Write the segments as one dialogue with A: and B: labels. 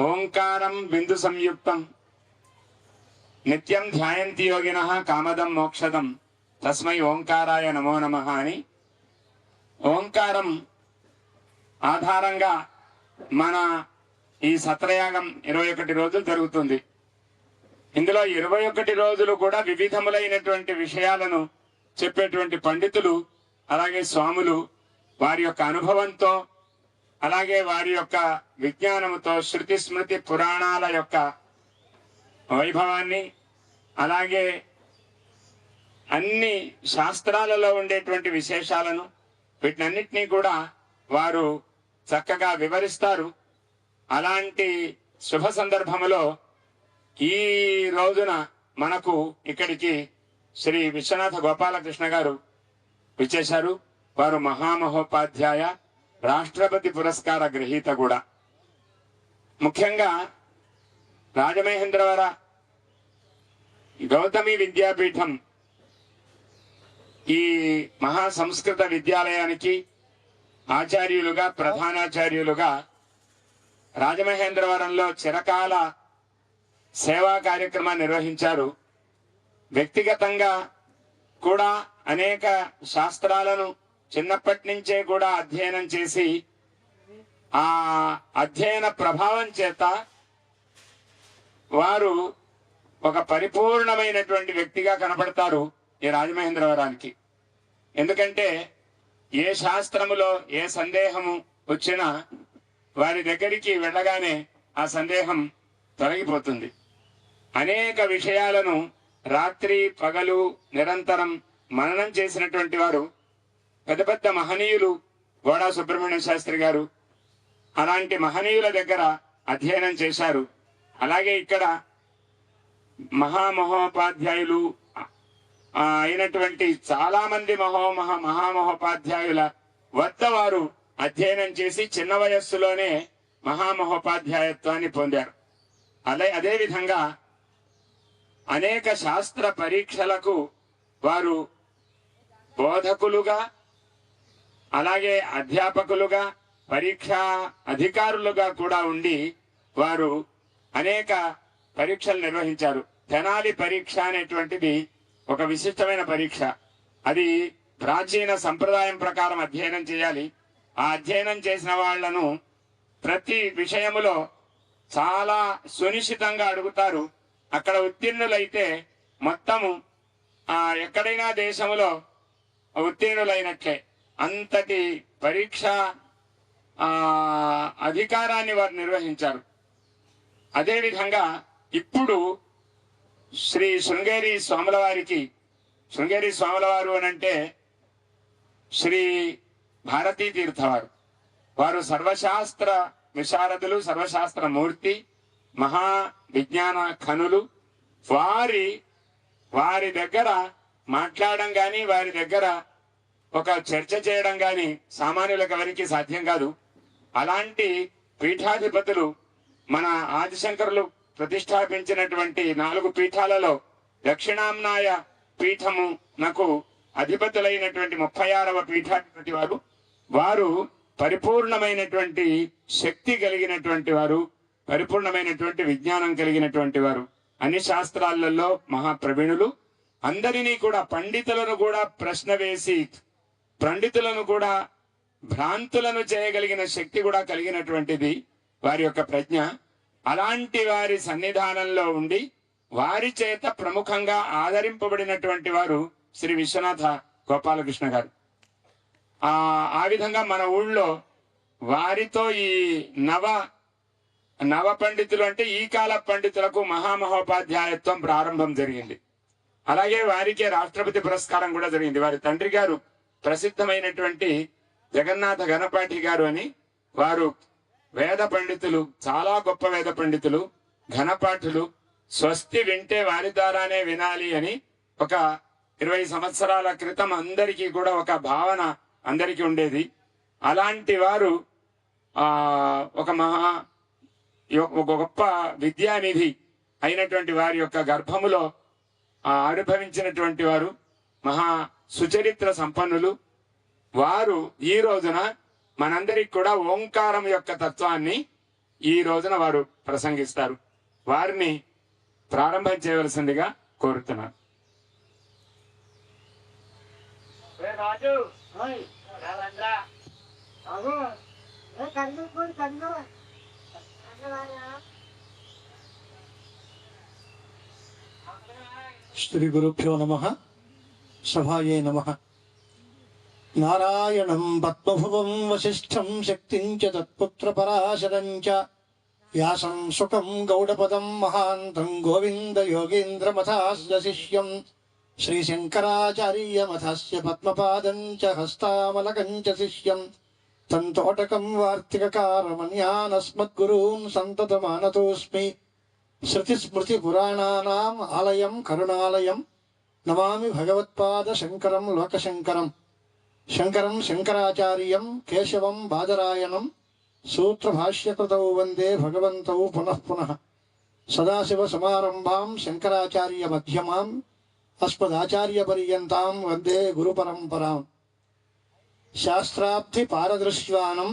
A: ఓంకారం బిందు సంయుక్తం. నిత్యం ధ్యాయంతి యోగిన కామదం మోక్షదం. తస్మై ఓంకారాయ నమో నమ అని. ఓంకారం ఆధారంగా మన ఈ సత్రయాగం ఇరవై ఒకటి రోజులు జరుగుతుంది. ఇందులో ఇరవై ఒకటి రోజులు కూడా వివిధములైనటువంటి విషయాలను చెప్పేటువంటి పండితులు అలాగే స్వాములు వారి యొక్క అనుభవంతో అలాగే వారి యొక్క విజ్ఞానముతో శృతి స్మృతి పురాణాల యొక్క వైభవాన్ని అలాగే అన్ని శాస్త్రాలలో ఉండేటువంటి విశేషాలను వీటినన్నిటినీ కూడా వారు చక్కగా వివరిస్తారు. అలాంటి శుభ సందర్భములో ఈ రోజున మనకు ఇక్కడికి శ్రీ విశ్వనాథ గోపాలకృష్ణ గారు విచ్చేశారు. వారు మహామహోపాధ్యాయ రాష్ట్రపతి పురస్కార గ్రహీత కూడా. ముఖ్యంగా రాజమహేంద్రవర గౌతమి విద్యాపీఠం ఈ మహా సంస్కృత విద్యాలయానికి ఆచార్యులుగా ప్రధానాచార్యులుగా రాజమహేంద్రవరంలో చిరకాల సేవా కార్యక్రమాన్ని నిర్వహించారు. వ్యక్తిగతంగా కూడా అనేక శాస్త్రాలను చిన్నప్పటి నుంచే కూడా అధ్యయనం చేసి ఆ అధ్యయన ప్రభావం చేత వారు ఒక పరిపూర్ణమైనటువంటి వ్యక్తిగా కనపడతారు ఈ రాజమహేంద్రవరానికి. ఎందుకంటే ఏ శాస్త్రములో ఏ సందేహము వచ్చినా వారి దగ్గరికి వెళ్ళగానే ఆ సందేహం తొలగిపోతుంది. అనేక విషయాలను రాత్రి పగలు నిరంతరం మననం చేసినటువంటి వారు పెద్ద పెద్ద మహనీయులు గోడా సుబ్రహ్మణ్య శాస్త్రి గారు అలాంటి మహనీయుల దగ్గర అధ్యయనం చేశారు. అలాగే ఇక్కడ మహామహోపాధ్యాయులు అయినటువంటి చాలా మంది మహోమహ మహామహోపాధ్యాయుల వద్ద వారు అధ్యయనం చేసి చిన్న వయస్సులోనే మహామహోపాధ్యాయత్వాన్ని పొందారు. అదే అదేవిధంగా అనేక శాస్త్ర పరీక్షలకు వారు బోధకులుగా అలాగే అధ్యాపకులుగా పరీక్షా అధికారులుగా కూడా ఉండి వారు అనేక పరీక్షలు నిర్వహించారు. తెనాలి పరీక్ష అనేటువంటిది ఒక విశిష్టమైన పరీక్ష. అది ప్రాచీన సంప్రదాయం ప్రకారం అధ్యయనం చేయాలి. ఆ అధ్యయనం చేసిన వాళ్ళను ప్రతి విషయములో చాలా సునిశ్చితంగా అడుగుతారు. అక్కడ ఉత్తీర్ణులైతే మొత్తము ఆ ఎక్కడైనా దేశంలో ఉత్తీర్ణులైనట్లే. అంతటి పరీక్ష అధికారాన్ని వారు నిర్వహించారు. అదేవిధంగా ఇప్పుడు శ్రీ శృంగేరి స్వాముల వారికి శృంగేరి స్వాముల వారు అని అంటే శ్రీ భారతీ తీర్థవారు వారు. సర్వశాస్త్ర విశారదులు సర్వశాస్త్ర మూర్తి మహా విజ్ఞాన ఖనులు వారి వారి దగ్గర మాట్లాడడం కానీ వారి దగ్గర ఒక చర్చ చేయడం గాని సామాన్యులకు ఎవరికి సాధ్యం కాదు. అలాంటి పీఠాధిపతులు మన ఆదిశంకరులు ప్రతిష్టాపించినటువంటి నాలుగు పీఠాలలో దక్షిణాంనాయ పీఠము నాకు అధిపతులైనటువంటి ముప్పై ఆరవ పీఠాధిపతి వారు. వారు పరిపూర్ణమైనటువంటి శక్తి కలిగినటువంటి వారు పరిపూర్ణమైనటువంటి విజ్ఞానం కలిగినటువంటి వారు. అన్ని శాస్త్రాలలో మహాప్రవీణులు. అందరినీ కూడా పండితులను కూడా ప్రశ్న వేసి పండితులను కూడా భ్రాంతులను చేయగలిగిన శక్తి కూడా కలిగినటువంటిది వారి యొక్క ప్రజ్ఞ. అలాంటి వారి సన్నిధానంలో ఉండి వారి చేత ప్రముఖంగా ఆదరింపబడినటువంటి వారు శ్రీ విశ్వనాథ గోపాలకృష్ణ గారు. ఆ ఆ విధంగా మన ఊళ్ళో వారితో ఈ నవ నవ పండితులు అంటే ఈ కాల పండితులకు మహామహోపాధ్యాయత్వం ప్రారంభం జరిగింది. అలాగే వారికే రాష్ట్రపతి పురస్కారం కూడా జరిగింది. వారి తండ్రి గారు ప్రసిద్ధమైనటువంటి జగన్నాథ గణపాఠి గారు అని వారు వేద పండితులు చాలా గొప్ప వేద పండితులు ఘనపాఠులు స్వస్తి వింటే వారి ద్వారానే వినాలి అని ఒక ఇరవై సంవత్సరాల క్రితం అందరికీ కూడా ఒక భావన అందరికీ ఉండేది. అలాంటి వారు ఆ ఒక మహా ఒక గొప్ప విద్యానిధి అయినటువంటి వారి యొక్క గర్భములో ఆ ఆవిర్భవించినటువంటి వారు మహా సుచరిత్ర సంపన్నులు. వారు ఈ రోజున మనందరికి కూడా ఓంకారం యొక్క తత్వాన్ని ఈ రోజున వారు ప్రసంగిస్తారు. వారిని ప్రారంభం చేయవలసిందిగా కోరుతున్నాను. రాజు.
B: శ్రీ గురుభ్యో నమ. సభాయే నమ. నారాయణం పద్మభువం వశిష్ఠం శక్తిం చ తత్పుత్ర పరాశరం చ. వ్యాసం సుఖం గౌడపదం మహాంతం గోవింద యోగేంద్రమథాస్య శిష్యం. శ్రీశంకరాచార్యమథస్య పద్మపాదం చ హస్తామలకం చ శిష్యం. తంతోటకం వార్తికకారమన్యానస్మద్గురూన్ సంతతమానతోస్మి శృతిస్మృతిపురాణానాం ఆలయం కరుణాలయం నమామి భగవత్పాద శంకరం లోకశంకరం. శంకరం శంకరాచార్యం కేశవం బాదరాయణం సూత్రభాష్యకృతౌ వందే భగవంతౌ పునః పునః. సదాశివ సమారంభాం శంకరాచార్య మధ్యమాం అస్మదాచార్యపర్యంతాం వందే గురుపరంపరాం శాస్త్రాబ్ధి పారదృశ్యానం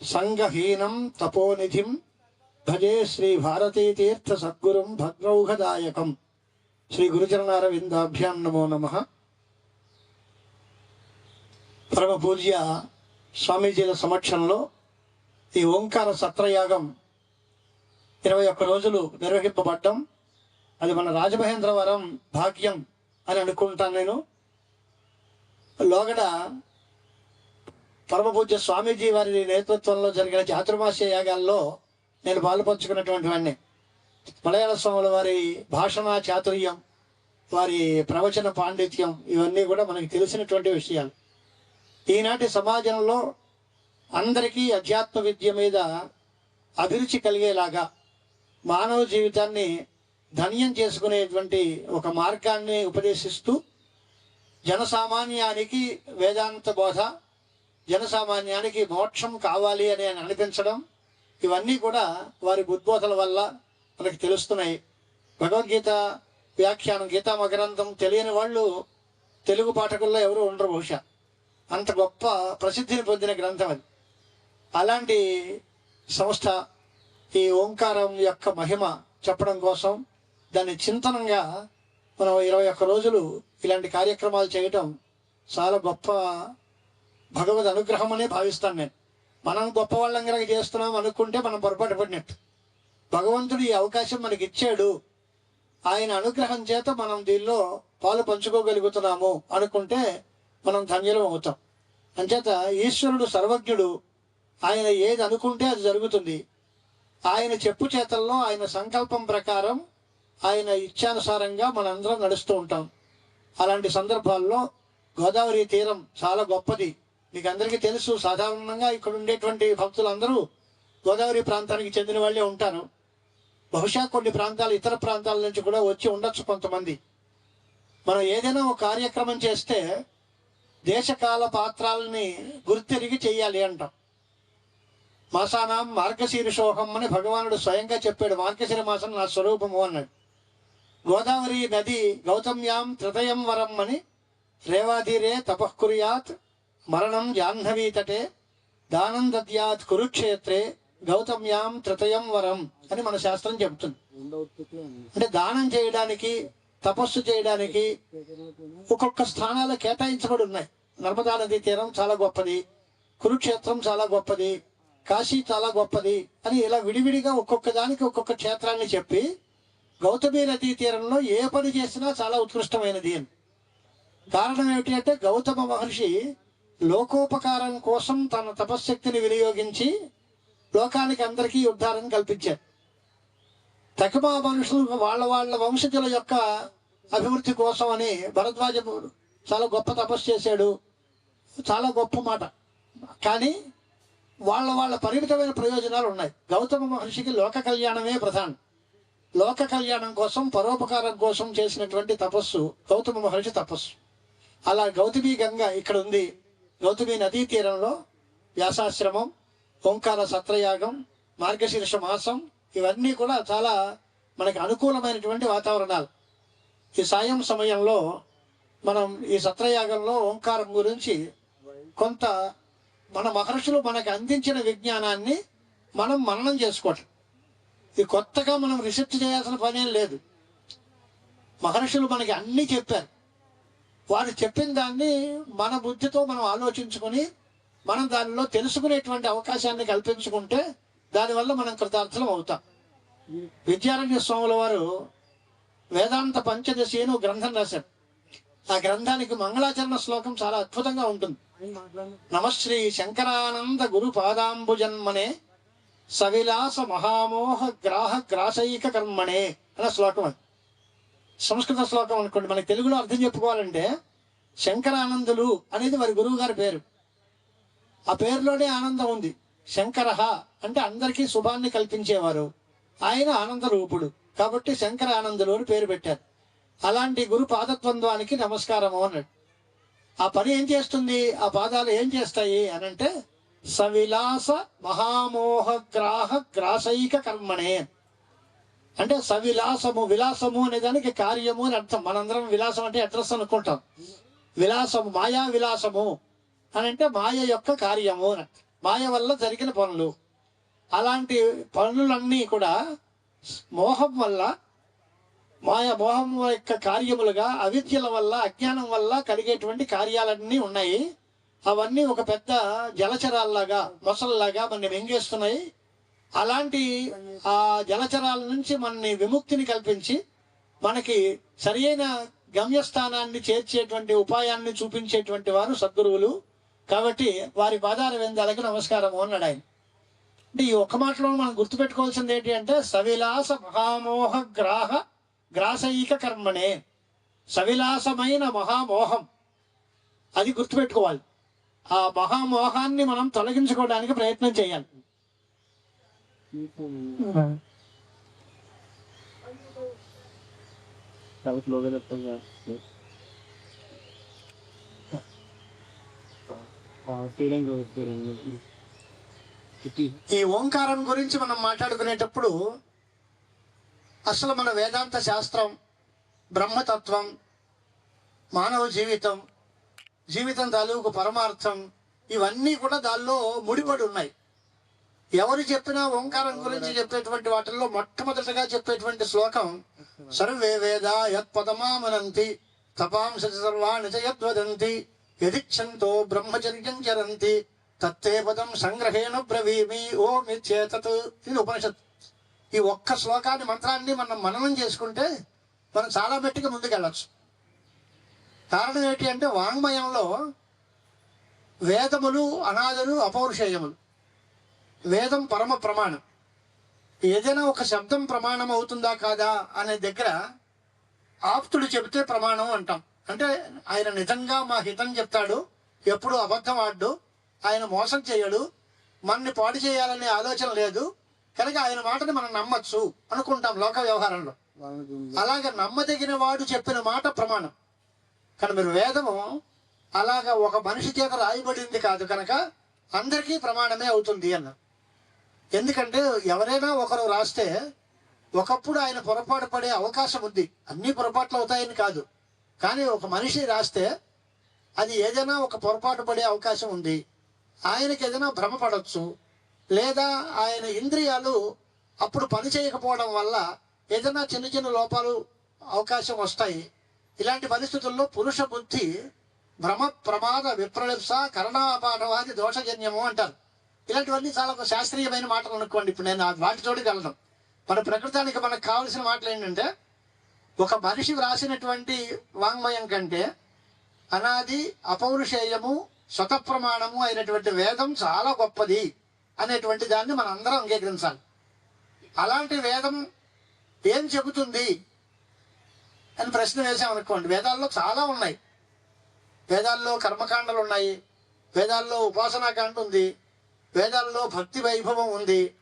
B: సంగహీనం తపోనిధిం భజే శ్రీ భారతీ సద్గురుం భద్రౌఘదాయకం శ్రీ గురుచరణారవిందాభ్యాం నమో నమ. పరమ పూజ్య స్వామీజీల సమక్షంలో ఈ ఓంకార సత్రయాగం ఇరవై ఒక్క రోజులు నిర్వహింపబడ్డం. అది మన రాజమహేంద్రవరం భాగ్యం అని అనుకుంటాను నేను. లోగడ పరమపూజ్య స్వామీజీ వారి నేతృత్వంలో జరిగిన చాతుర్మాస్య యాగాల్లో నేను పాలుపంచుకున్నటువంటి వాడిని మలయాళ స్వాముల వారి భాషణ చాతుర్యం వారి ప్రవచన పాండిత్యం ఇవన్నీ కూడా మనకి తెలిసినటువంటి విషయాలు. ఈనాటి సమాజంలో అందరికీ అధ్యాత్మ విద్య మీద అభిరుచి కలిగేలాగా మానవ జీవితాన్ని ధన్యం చేసుకునేటువంటి ఒక మార్గాన్ని ఉపదేశిస్తూ జనసామాన్యానికి వేదాంత బోధ జనసామాన్యానికి మోక్షం కావాలి అని అనిపించడం ఇవన్నీ కూడా వారి ఉద్బోధల వల్ల మనకి తెలుస్తున్నాయి. భగవద్గీత వ్యాఖ్యానం గీతా మగ్రంథం తెలియని వాళ్ళు తెలుగు పాఠకుల్లో ఎవరు ఉండరు బహుశా. అంత గొప్ప ప్రసిద్ధిని పొందిన గ్రంథం అది. అలాంటి సంస్థ ఈ ఓంకారం యొక్క మహిమ చెప్పడం కోసం దాన్ని చింతనంగా మనం ఇరవై ఒక్క రోజులు ఇలాంటి కార్యక్రమాలు చేయటం చాలా గొప్ప భగవద్ అనుగ్రహం అనే భావిస్తాను నేను. మనం గొప్ప వాళ్ళం కనుక చేస్తున్నాం అనుకుంటే మనం పొరపాటు పడినట్టు. భగవంతుడు ఈ అవకాశం మనకి ఇచ్చాడు ఆయన అనుగ్రహం చేత మనం దీనిలో పాలు పంచుకోగలుగుతున్నాము అనుకుంటే మనం ధన్యులం అవుతాం. అంచేత ఈశ్వరుడు సర్వజ్ఞుడు. ఆయన ఏది అనుకుంటే అది జరుగుతుంది. ఆయన చెప్పు చేతల్లో ఆయన సంకల్పం ప్రకారం ఆయన ఇచ్చానుసారంగా మనందరం నడుస్తూ ఉంటాం. అలాంటి సందర్భాల్లో గోదావరి తీరం చాలా గొప్పది. మీకు అందరికీ తెలుసు సాధారణంగా ఇక్కడ ఉండేటువంటి భక్తులందరూ గోదావరి ప్రాంతానికి చెందిన వాళ్ళే ఉంటారు. బహుశా కొన్ని ప్రాంతాలు ఇతర ప్రాంతాల నుంచి కూడా వచ్చి ఉండొచ్చు కొంతమంది. మనం ఏదైనా ఒక కార్యక్రమం చేస్తే దేశకాల పాత్రాలని గుర్తిరిగి చెయ్యాలి అంటాం. మాసానాం మార్గశీర్షోహం అని భగవానుడు స్వయంగా చెప్పాడు మార్గశీర మాసం నా స్వరూపము అన్నాడు. గోదావరి నది గౌతమ్యాం త్రితయం వరం అని రేవాధీరే తపఃకుర్యాత్ మరణం జాహ్నవీ తటే దానం దద్యాత్ కురుక్షేత్రే గౌతమ్యాం త్రితయం వరం అని మన శాస్త్రం చెప్తుంది అంటే దానం చేయడానికి తపస్సు చేయడానికి ఒక్కొక్క స్థానాలు కేటాయించబడి ఉన్నాయి. నర్మదా నదీ తీరం చాలా గొప్పది కురుక్షేత్రం చాలా గొప్పది కాశీ చాలా గొప్పది అని ఇలా విడివిడిగా ఒక్కొక్క దానికి ఒక్కొక్క క్షేత్రాన్ని చెప్పి గౌతమి నదీ తీరంలో ఏ పని చేసినా చాలా ఉత్కృష్టమైనది అని. కారణం ఏమిటి అంటే గౌతమ మహర్షి లోకోపకారం కోసం తన తపశ్శక్తిని వినియోగించి లోకానికి అందరికీ ఉద్ధారం కల్పించారు. తకమా మనుషులు వాళ్ళ వాళ్ళ వంశజుల యొక్క అభివృద్ధి కోసం అని భరద్వాజ చాలా గొప్ప తపస్సు చేశాడు. చాలా గొప్ప మాట. కానీ వాళ్ళ వాళ్ళ పరిమితమైన ప్రయోజనాలు ఉన్నాయి. గౌతమ మహర్షికి లోక కళ్యాణమే ప్రధానం. లోక కళ్యాణం కోసం పరోపకారం కోసం చేసినటువంటి తపస్సు గౌతమ మహర్షి తపస్సు. అలా గౌతమి గంగ ఇక్కడ ఉంది గౌతమి నదీ తీరంలో వ్యాసాశ్రమం. ఓంకార సత్రయాగం మార్గశీర్ష మాసం ఇవన్నీ కూడా చాలా మనకి అనుకూలమైనటువంటి వాతావరణాలు. ఈ సాయం సమయంలో మనం ఈ సత్రయాగంలో ఓంకారం గురించి కొంత మన మహర్షులు మనకు అందించిన విజ్ఞానాన్ని మనం మననం చేసుకోవటం. ఇది కొత్తగా మనం రీసెర్చ్ చేయాల్సిన పనేం లేదు. మహర్షులు మనకి అన్నీ చెప్పారు. వారు చెప్పిన దాన్ని మన బుద్ధితో మనం ఆలోచించుకొని మనం దానిలో తెలుసుకునేటువంటి అవకాశాన్ని కల్పించుకుంటే దానివల్ల మనం కృతార్థులం అవుతాం. విద్యారణ్య స్వాముల వారు వేదాంత పంచదశి అని ఒక గ్రంథం రాశారు. ఆ గ్రంథానికి మంగళాచరణ శ్లోకం చాలా అద్భుతంగా ఉంటుంది. నమశ్రీ శంకరానంద గురు పాదాంబు జన్మనే సవిలాస మహామోహ గ్రాహ గ్రాసైక కర్మణే అనే శ్లోకం అది. సంస్కృత శ్లోకం అనుకోండి మనకి తెలుగులో అర్థం చెప్పుకోవాలంటే శంకరానందులు అనేది వారి గురువు గారి పేరు. ఆ పేరులోనే ఆనందం ఉంది. శంకర అంటే అందరికీ శుభాన్ని కల్పించేవారు. ఆయన ఆనంద రూపుడు. కాబట్టి శంకర ఆనందులు అని పేరు పెట్టారు. అలాంటి గురు పాదద్వంద్వానికి నమస్కారము అన్నాడు. ఆ పని ఏం చేస్తుంది? ఆ పాదాలు ఏం చేస్తాయి అని అంటే సవిలాస మహామోహ గ్రాహ గ్రాసైక కర్మణే అంటే సవిలాసము విలాసము అనే దానికి కార్యము అని అర్థం. మనందరం విలాసం అంటే అడ్రస్ అనుకుంటాం. విలాసము మాయా విలాసము. అని అంటే మాయ యొక్క కార్యము మాయ వల్ల జరిగిన పనులు. అలాంటి పనులన్నీ కూడా మోహం వల్ల మాయ మోహం యొక్క కార్యములుగా అవిద్యల వల్ల అజ్ఞానం వల్ల కలిగేటువంటి కార్యాలన్నీ ఉన్నాయి. అవన్నీ ఒక పెద్ద జలచరాల్లాగా మొసల్లాగా మనని మింగేస్తున్నాయి. అలాంటి ఆ జలచరాల నుంచి మనని విముక్తిని కల్పించి మనకి సరియైన గమ్యస్థానాన్ని చేర్చేటువంటి ఉపాయాన్ని చూపించేటువంటి వారు సద్గురువులు. కాబట్టి వారి పాదాల వెందాలకు నమస్కారము అన్నాడు ఆయన. అంటే ఈ ఒక్క మాటలో మనం గుర్తుపెట్టుకోవాల్సింది ఏంటి అంటే సవిలాస మహామోహ గ్రాహ గ్రాసైక కర్మనే సవిలాసమైన మహామోహం. అది గుర్తుపెట్టుకోవాలి. ఆ మహామోహాన్ని మనం తొలగించుకోవడానికి ప్రయత్నం చేయాలి.
C: చాలా స్లోగా చెప్తాను ఫీలింగ్
B: ఈ ఓంకారం గురించి మనం మాట్లాడుకునేటప్పుడు అసలు మన వేదాంత శాస్త్రం బ్రహ్మతత్వం మానవ జీవితం జీవితం తాలూకు పరమార్థం ఇవన్నీ కూడా దానిలో ముడిపడి ఉన్నాయి. ఎవరు చెప్పినా ఓంకారం గురించి చెప్పేటువంటి వాటిల్లో మొట్టమొదటిగా చెప్పేటువంటి శ్లోకం సర్వే వేద యత్పదమామనంతి తపాంస సర్వాణి చ యద్వదంతి. యదిచ్ఛంతో బ్రహ్మచర్యం చరంతి. తత్తే పదం సంగ్రహేణు బ్రవీమి. ఓం ఇచ్చేతత్ ఇది ఉపనిషత్ ఈ ఒక్క శ్లోకాన్ని మంత్రాన్ని మనం మననం చేసుకుంటే మనం చాలా మట్టిగా ముందుకెళ్ళచ్చు. కారణం ఏంటి అంటే వాంగ్మయంలో వేదములు అనాదులు అపౌరుషేయములు. వేదం పరమ ప్రమాణం. ఏదైనా ఒక శబ్దం ప్రమాణం అవుతుందా కాదా అనే దగ్గర ఆప్తుడు చెబితే ప్రమాణం అంటాం. అంటే ఆయన నిజంగా మా హితం చెప్తాడు ఎప్పుడు అబద్ధం ఆడు ఆయన మోసం చేయడు మనని పాడు చేయాలనే ఆలోచన లేదు కనుక ఆయన మాటని మనం నమ్మచ్చు అనుకుంటాం లోక వ్యవహారంలో. అలాగే నమ్మదగిన వాడు చెప్పిన మాట ప్రమాణం. కానీ మీరు వేదము అలాగ ఒక మనిషి చేత రాయబడింది కాదు కనుక అందరికీ ప్రమాణమే అవుతుంది అన్న. ఎందుకంటే ఎవరైనా ఒకరు రాస్తే ఒకప్పుడు ఆయన పొరపాటు పడే అవకాశం ఉంది. అన్ని పొరపాట్లు అవుతాయని కాదు. కానీ ఒక మనిషి రాస్తే అది ఏదైనా ఒక పొరపాటు పడే అవకాశం ఉంది. ఆయనకి ఏదైనా భ్రమపడవచ్చు లేదా ఆయన ఇంద్రియాలు అప్పుడు పని చేయకపోవడం వల్ల ఏదైనా చిన్న చిన్న లోపాలు అవకాశం వస్తాయి. ఇలాంటి పరిస్థితుల్లో పురుష బుద్ధి భ్రమ ప్రమాద విప్రలిప్స కరణాపాఠవాది దోషజన్యము అంటారు. ఇలాంటివన్నీ చాలా ఒక శాస్త్రీయమైన మాటలు అనుకోండి. ఇప్పుడు నేను వాటి చోటుకి వెళ్ళడం మన ప్రకృతానికి మనకు కావలసిన మాటలు ఏంటంటే ఒక మనిషి వ్రాసినటువంటి వాంగ్మయం కంటే అనాది అపౌరుషేయము స్వతప్రమాణము అయినటువంటి వేదం చాలా గొప్పది అనేటువంటి దాన్ని మనం అందరం అంగీకరించాలి. అలాంటి వేదం ఏం చెబుతుంది అని ప్రశ్న వేసామనుకోండి వేదాల్లో చాలా ఉన్నాయి. వేదాల్లో కర్మకాండలు ఉన్నాయి. వేదాల్లో ఉపాసనాకాండ ఉంది. వేదాల్లో భక్తి వైభవం ఉంది.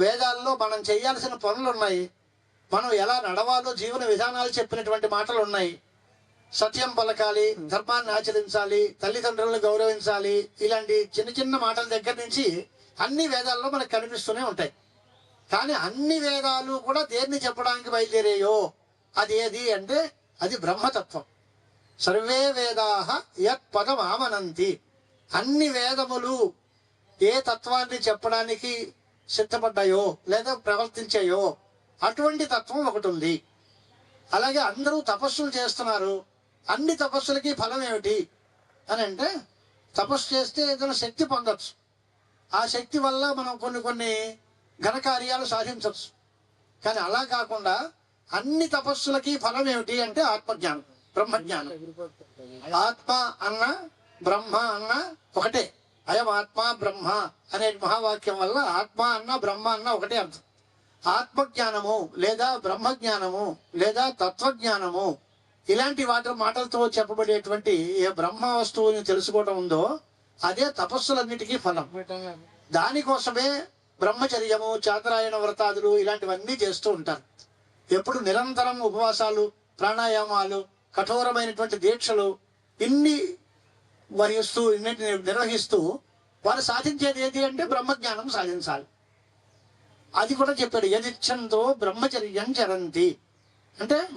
B: వేదాల్లో మనం చేయాల్సిన పనులు ఉన్నాయి మనం ఎలా నడవాలో జీవన విధానాలు చెప్పినటువంటి మాటలు ఉన్నాయి సత్యం పలకాలి ధర్మాన్ని ఆచరించాలి తల్లిదండ్రులను గౌరవించాలి ఇలాంటి చిన్న చిన్న మాటల దగ్గర నుంచి అన్ని వేదాల్లో మనకు కనిపిస్తూనే ఉంటాయి. కానీ అన్ని వేదాలు కూడా దేన్ని చెప్పడానికి బయలుదేరేయో అది ఏది అంటే అది బ్రహ్మతత్వం. సర్వే వేదాహ యత్ పదం ఆమనంతి. అన్ని వేదములు ఏ తత్వాన్ని చెప్పడానికి సిద్ధపడ్డాయో లేదా ప్రవర్తించాయో అటువంటి తత్వం ఒకటి ఉంది. అలాగే అందరూ తపస్సులు చేస్తున్నారు. అన్ని తపస్సులకి ఫలం ఏమిటి? అని అంటే తపస్సు చేస్తే ఏదైనా శక్తి పొందొచ్చు. ఆ శక్తి వల్ల మనం కొన్ని కొన్ని ఘనకార్యాలు సాధించవచ్చు కానీ అలా కాకుండా అన్ని తపస్సులకి ఫలం ఏమిటి అంటే ఆత్మజ్ఞానం బ్రహ్మజ్ఞానం. ఆత్మ అన్న బ్రహ్మ అన్న ఒకటే. అయం ఆత్మ బ్రహ్మ అనే మహావాక్యం వల్ల ఆత్మ అన్న బ్రహ్మ అన్న ఒకటే అర్థం. ఆత్మజ్ఞానము లేదా బ్రహ్మజ్ఞానము లేదా తత్వజ్ఞానము ఇలాంటి వాటి మాటలతో చెప్పబడేటువంటి ఏ బ్రహ్మ వస్తువుని తెలుసుకోవడం ఉందో అదే తపస్సులన్నిటికీ ఫలం. దానికోసమే బ్రహ్మచర్యము చాతరాయణ వ్రతాదులు ఇలాంటివన్నీ చేస్తూ ఉంటారు. ఎప్పుడు నిరంతరం ఉపవాసాలు ప్రాణాయామాలు కఠోరమైనటువంటి దీక్షలు ఇన్ని వరిస్తూ ఇన్నిటిని నిర్వహిస్తూ వారు సాధించేది ఏది అంటే బ్రహ్మజ్ఞానం సాధించాలి. అది కూడా చెప్పాడు యదిచ్ఛంతో బ్రహ్మచర్యం చరంతి. అంటే